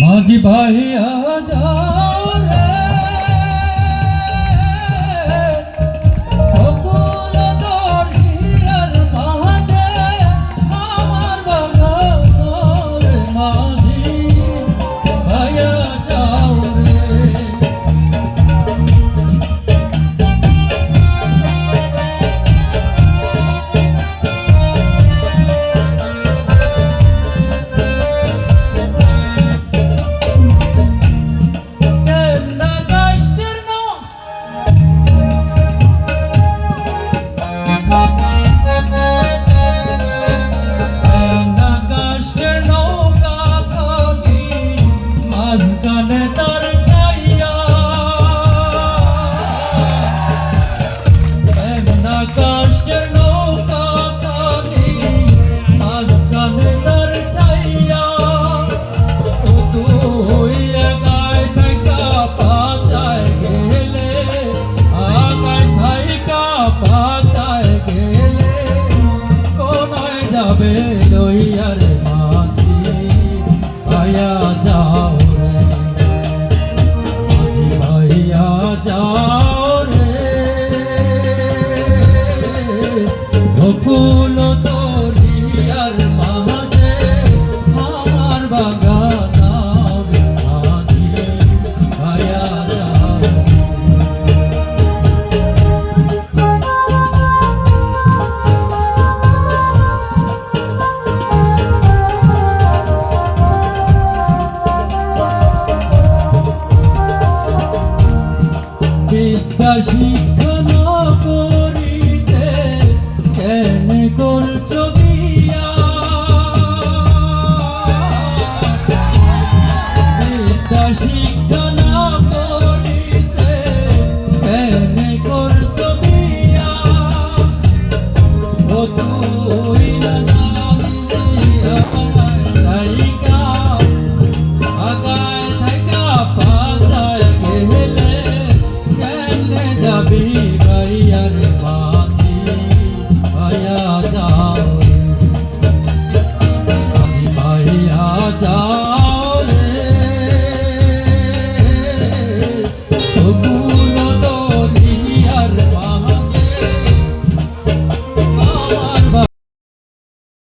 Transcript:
Mande Bahia já. যাবে lawyer মাঝি আয়া যাও রে। মাঝি ভাইয়া যাও রে। গোকুল বিদ্যা শিক্ষা না করিতে কেন করছ yarma